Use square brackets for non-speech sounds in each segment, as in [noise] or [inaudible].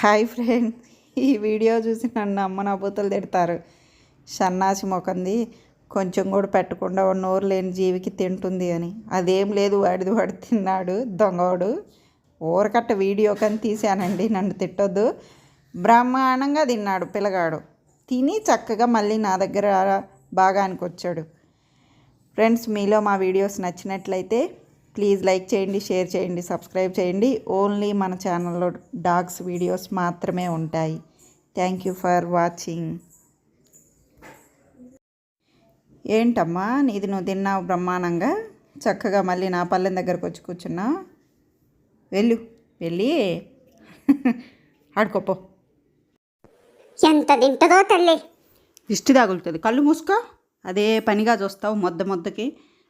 Hi friend ఈ video చూసి నన్ను అమ్మ నవ్వుతలు తిడతారు. సన్నాసి మొకంది కొంచెం కూడా పెట్టకుండా నోరు లేని జీవికి తింటుంది అని. అదేం లేదు వాడిది వాడు తిన్నాడు దొంగవాడు. ఊరకట్ట వీడియో కానీ తీశానండి నన్ను తిట్టొద్దు. బ్రహ్మాండంగా తిన్నాడు పిల్లగాడు. తిని చక్కగా మళ్ళీ నా దగ్గర బాగా వచ్చాడు ఫ్రెండ్స్ మీలో మా వీడియోస్ నచ్చినట్లయితే ప్లీజ్ లైక్ చేయండి షేర్ చేయండి సబ్స్క్రైబ్ చేయండి. ఓన్లీ మన ఛానల్లో డాగ్స్ వీడియోస్ మాత్రమే ఉంటాయి. థ్యాంక్ యూ ఫర్ వాచింగ్ ఏంటమ్మా నీది నువ్వు తిన్నావు బ్రహ్మాండంగా? చక్కగా మళ్ళీ నా పల్లెం దగ్గరకు వచ్చి కూర్చున్నావు. వెళ్ళు వెళ్ళి. ఆడుకోపో. ఎంత తింటదో తల్లి. దిష్టి తగులుతుంది. కళ్ళు మూసుకో. అదే పనిగా చూస్తావు మొద్ద మొద్దకి.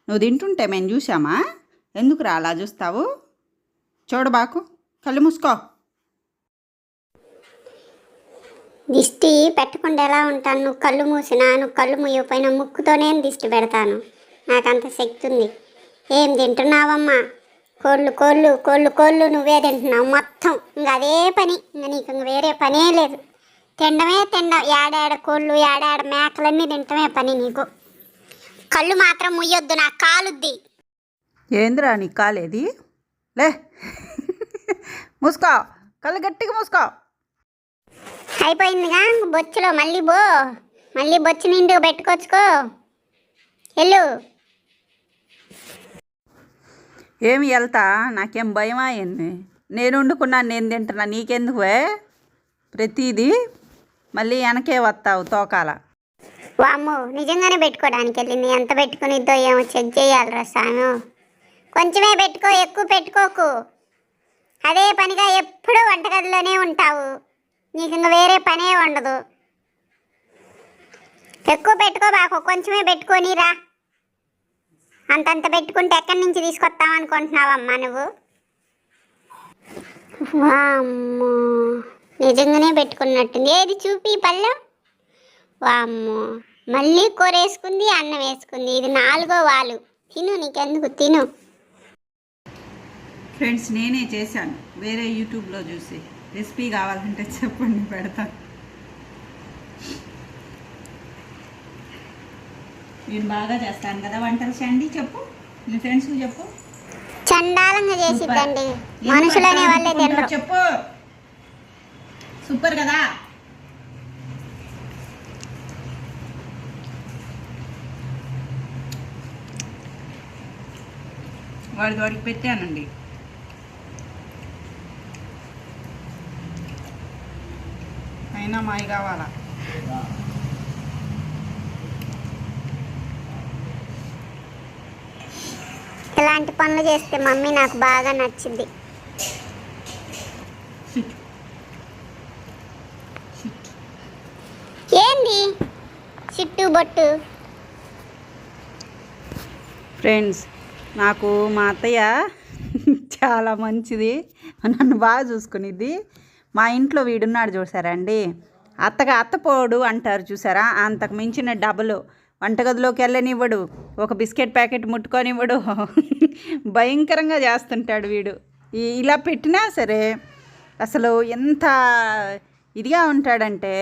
నువ్వు తింటుంటే మేము చూసామా ఎందుకు రా అలా చూస్తావు? చూడబాకు కళ్ళు మూసుకో. దిష్టి పెట్టకుండా ఎలా ఉంటాను. నువ్వు కళ్ళు మూసినా నువ్వు కళ్ళు మూయకపోయినా ముక్కుతోనే దిష్టి పెడతాను. నాకంత శక్తి ఉంది ఏం తింటున్నావమ్మా? కోళ్ళు కోళ్ళు కోళ్ళు కోళ్ళు నువ్వే తింటున్నావు మొత్తం. ఇంకా అదే పని. ఇంకా నీకు ఇంక వేరే పనే లేదు. తినడమే తినడం. ఏడాడ కోళ్ళు ఏడాడ మేకలన్నీ తింటమే పని నీకు. కళ్ళు మాత్రం ముయ్యొద్దు నాకు కాలుద్ది. ఏందిరా నీ కాలేది లే. మూసుకో. కళ్ళు గట్టిగా మూసుకో. అయిపోయిందిగా. బొచ్చులో మళ్ళీ బో మళ్ళీ బొచ్చు నిండుగా పెట్టుకోవచ్చుకో వెళ్ళు. ఏమి వెళ్తా? నాకేం భయం అయింది నేను వండుకున్నాను నేను తింటున్నా. నీకెందుకు ప్రతిదీ మళ్ళీ వెనకే వస్తావు తోకాల. వామ్మో. నిజంగానే పెట్టుకోవడానికి వెళ్ళింది ఎంత పెట్టుకునిద్దో ఏమో చెక్ చేయాలిరా సాము. కొంచెమే పెట్టుకో ఎక్కువ పెట్టుకోకు. అదే పనిగా ఎప్పుడూ వంటగదిలోనే ఉంటావు. నీకు ఇంక వేరే పనే ఉండదు. ఎక్కువ పెట్టుకో బాకు కొంచెమే పెట్టుకోనిరా అంతంత పెట్టుకుంటే ఎక్కడి నుంచి తీసుకొస్తావు అనుకుంటున్నావమ్మా నువ్వు? వామ్మో నిజంగానే పెట్టుకున్నట్టుంది. ఏది చూపి పళ్ళెం? వామ్మో మళ్ళీ కూర వేసుకుంది అన్నం వేసుకుంది. ఇది నాలుగో వాళ్ళు తిను నీకెందుకు? తిను. ఫ్రెండ్స్ నేనే చేశాను. వేరే యూట్యూబ్లో చూసి. రెసిపీ కావాలంటే చెప్పండి పెడతాను నేను బాగా చేస్తాను కదా వంటలు చండి చెప్పు. మీ ఫ్రెండ్స్కి చెప్పు. చండాలంగా చేసిద్దండి. మనుషులనే వాళ్ళే తినరు. చెప్పు. సూపర్ కదా. వాడికి వాడికి పెట్టానండి. అయినా మాయి కావాలా? ఇలాంటి పనులు చేస్తే మమ్మీ నాకు బాగా నచ్చింది. ఏంది? చుట్టూ బొట్టు. ఫ్రెండ్స్ నాకు మా అత్తయ్య [laughs] చాలా మంచిది. నన్ను బాగా చూసుకునిద్ది. మా ఇంట్లో వీడున్నాడు చూసారా అండి అత్తగా అత్తపోడు అంటారు చూసారా? అంతకు మించిన డబుల్. వంటగదిలోకి వెళ్ళనివ్వడు. ఒక బిస్కెట్ ప్యాకెట్ ముట్టుకొనివ్వడు. [laughs] భయంకరంగా చేస్తుంటాడు వీడు. ఇలా పెట్టినా సరే అసలు ఎంత ఇదిగా ఉంటాడంటే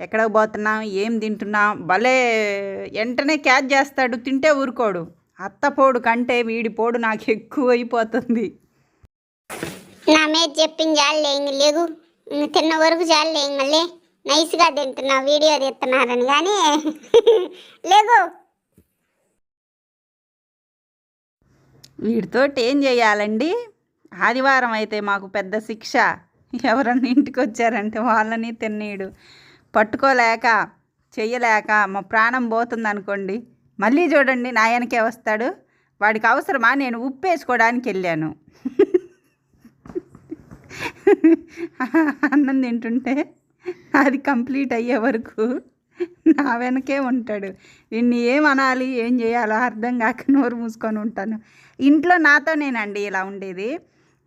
ఎక్కడికి పోతున్నాం? ఏం తింటున్నాం? భలే వెంటనే క్యాచ్ చేస్తాడు తింటే ఊరుకోడు. అత్తపోడు కంటే వీడి పోడు నాకు ఎక్కువ అయిపోతుంది నా మీద చెప్పింది జాలే తిన్న వరకు జాలే మళ్ళీ నైస్గా తింటున్నా వీడియో తీస్తున్నారని. కానీ [laughs] లేదు వీడితోటి ఏం చేయాలండి? ఆదివారం అయితే మాకు పెద్ద శిక్ష. ఎవరన్నా ఇంటికి వచ్చారంటే వాళ్ళని తిన్నీడు. పట్టుకోలేక చెయ్యలేక మా ప్రాణం పోతుంది అనుకోండి మళ్ళీ చూడండి నాయనకే వస్తాడు. వాడికి అవసరమా? నేను ఉప్పు వేసుకోవడానికి వెళ్ళాను. [laughs] [laughs] అన్నం తింటుంటే అది కంప్లీట్ అయ్యే వరకు నా వెనకే ఉంటాడు. నిన్ను ఏం అనాలి ఏం చేయాలో అర్థం కాక నోరు మూసుకొని ఉంటాను. ఇంట్లో నాతో నేనండి ఇలా ఉండేది.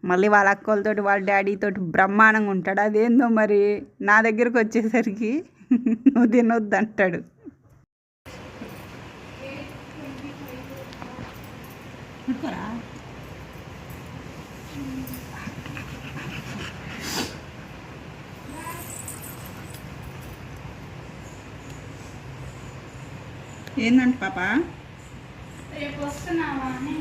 మళ్ళీ వాళ్ళ అక్కలతోటి వాళ్ళ డాడీతో బ్రహ్మాండంగా ఉంటాడు. అదేందో మరి నా దగ్గరకు వచ్చేసరికి నువ్వు తినొద్దు అంటాడు ఏందంట పాప? రేపు వస్తున్నావా అని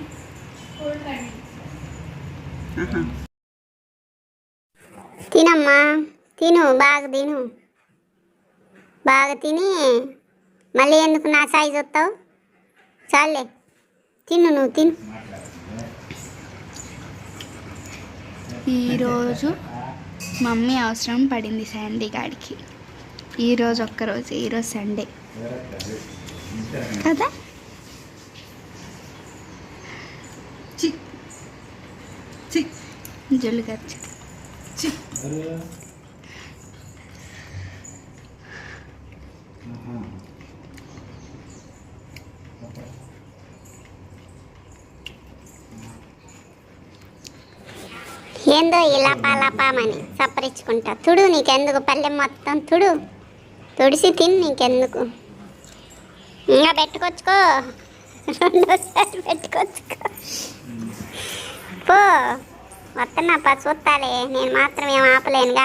తినమ్మా. తిను బాగా తిను. బాగా తిని మళ్ళీ ఎందుకు నా సైజు వస్తావు? చాలే తిను నువ్వు తిను. ఈరోజు మమ్మీ అవసరం పడింది శాండీ గాడికి. ఈరోజు ఒక్కరోజు ఈరోజు సండే కదా? జల్లు ఖర్చు ఏందో ఇలా పాలపామని సపరించుకుంటా. తుడు నీకెందుకు? పల్లె మొత్తం తుడు. తుడిసి తిని నీకెందుకు? ఇంకా పెట్టుకొచ్చుకో. రెండోసారి పెట్టుకొచ్చుకో. పో. వస్తున్నా పా చూస్తాలే నేను మాత్రం ఏం ఆపలేనుగా.